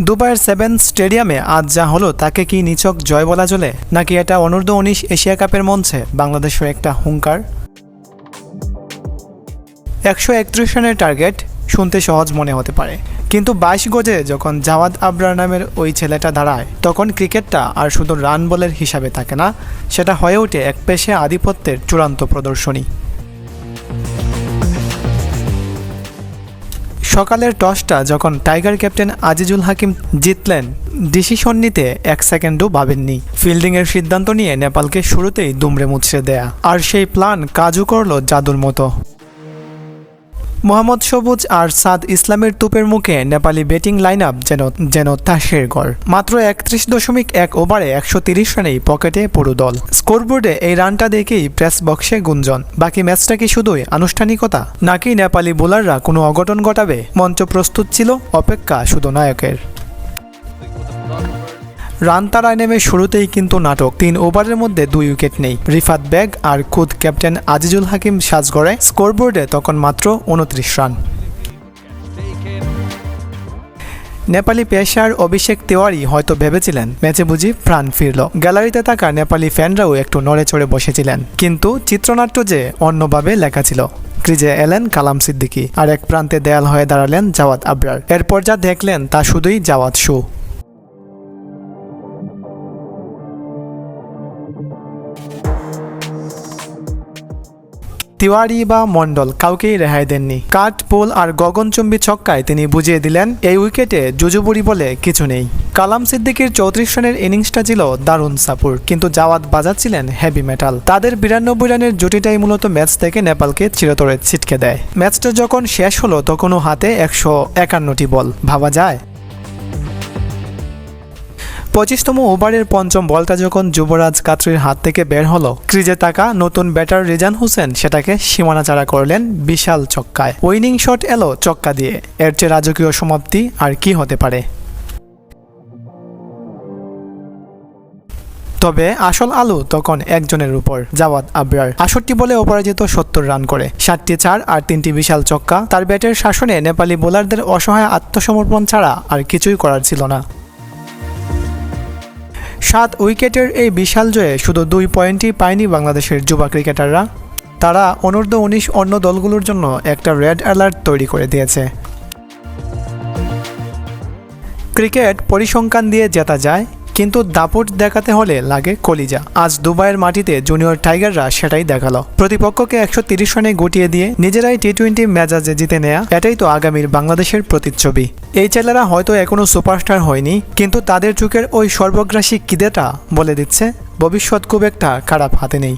দুবাইয়ের সেভেন স্টেডিয়ামে আজ যা হলো, তাকে কি নিচক জয় বলা চলে? নাকি এটা অনূর্ধ্ব উনিশ এশিয়া কাপের মঞ্চে বাংলাদেশের একটা হুঙ্কার? একশো একত্রিশ রানের টার্গেট শুনতে সহজ মনে হতে পারে। কিন্তু বাইশ গজে যখন জাওয়াদ আবরার নামের ওই ছেলেটা দাঁড়ায়, তখন ক্রিকেটটা আর শুধু রান বলের হিসাবে থাকে না, সেটা হয়ে ওঠে এক পেশে আধিপত্যের চূড়ান্ত প্রদর্শনী। সকালের টসটা যখন টাইগার ক্যাপ্টেন আজিজুল হাকিম জিতলেন, ডিসিশন নিতে এক সেকেন্ডও ভাবেননি। ফিল্ডিংয়ের সিদ্ধান্ত নিয়ে নেপালকে শুরুতেই দুমড়ে মুচড়ে দেয়া। আর সেই প্ল্যান কাজও করল জাদুর মতো। মোহাম্মদ সবুজ আর সাদ ইসলামের তুপের মুখে নেপালি ব্যাটিং লাইন আপ যেন যেন তাসের গড়। মাত্র একত্রিশ দশমিক এক ওভারে একশো তিরিশ রানেই পকেটে পুরো দল। স্কোরবোর্ডে এই রানটা দেখেই প্রেস বক্সে গুঞ্জন। বাকি ম্যাচটা কি শুধুই আনুষ্ঠানিকতা? নাকি নেপালি বোলাররা কোনো অঘটন ঘটাবে? মঞ্চ প্রস্তুত ছিল, অপেক্ষা শুধু নায়কের। রান তারায় নেমে শুরুতেই কিন্তু নাটক। তিন ওভারের মধ্যে দুই উইকেট নেই। রিফাত বেগ আর খুদ ক্যাপ্টেন আজিজুল হাকিম সাজগড়ে স্কোরবোর্ডে তখন মাত্র উনত্রিশ রান। নেপালি পেশার অভিষেক তেওয়ারি হয়তো ভেবেছিলেন, ম্যাচে বুঝি প্রাণ ফিরল। গ্যালারিতে থাকা নেপালি ফ্যানরাও একটু নড়ে চড়ে বসেছিলেন। কিন্তু চিত্রনাট্য যে অন্যভাবে লেখা ছিল। ক্রিজে এলেন কালাম সিদ্দিকি আর এক প্রান্তে দেয়াল হয়ে দাঁড়ালেন জাওয়াদ আবরার। এরপর যা দেখলেন তা শুধুই জাওয়াদ শু। তিওয়ারি বা মন্ডল কাউকেই রেহাই দেননি। কাট পোল আর গগনচুম্বী ছক্কায় তিনি বুঝিয়ে দিলেন, এই উইকেটে জুজুবুরি বলে কিছু নেই। কালাম সিদ্দিকির চৌত্রিশ রানের ইনিংসটা ছিল দারুণ সাপুর, কিন্তু জাওয়াদ বাজাচ্ছিলেন হেভি মেটাল তাদের বিরানব্বই রানের জুটিটাই মূলত ম্যাচ থেকে নেপালকে চিরতরে ছিটকে দেয়। ম্যাচটা যখন শেষ হলো, তখনও হাতে একশো একান্নটি বল। ভাবা যায় পঁচিশতম ওভারের পঞ্চম বলটা যখন যুবরাজ কাত্রির হাত থেকে বের হলো, ক্রিজে তাকা নতুন ব্যাটার রিজান হোসেন সেটাকে সীমানাচাড়া করলেন বিশাল চক্কায় উইনিং শট এলো চক্কা দিয়ে। এর চেয়ে রাজকীয় সমাপ্তি আর কি হতে পারে? তবে আসল আলু তখন একজনের উপর, জাওয়াদ আবরার। আষট্টি বলে অপরাজিত সত্তর রান করে। সাতটি চার আর তিনটি বিশাল চক্কা তার ব্যাটের শাসনে নেপালি বোলারদের অসহায় আত্মসমর্পণ ছাড়া আর কিছুই করার ছিল না। সাত উইকেটের এই বিশাল জয়ে শুধু দুই পয়েন্টই পায়নি বাংলাদেশের যুবা ক্রিকেটাররা। তারা অনূর্ধ্ব উনিশ অন্য দলগুলোর জন্য একটা রেড অ্যালার্ট তৈরি করে দিয়েছে। ক্রিকেট পরিসংখ্যান দিয়ে জেতা যায় কিন্তু দাপট দেখাতে হলে লাগে কলিজা। আজ দুবাইয়ের মাটিতে জুনিয়র টাইগাররা সেটাই দেখাল। প্রতিপক্ষকে একশো তিরিশ রানে গুটিয়ে দিয়ে নিজেরাই টি টোয়েন্টি মেজাজে জিতে নেয়া, এটাই তো আগামীর বাংলাদেশের প্রতিচ্ছবি। এই ছেলেরা হয়তো এখনও সুপারস্টার হয়নি, কিন্তু তাদের চোখের ওই সর্বগ্রাসী কিদেটা বলে দিচ্ছে, ভবিষ্যৎ খুব একটা খারাপ হাতে নেই।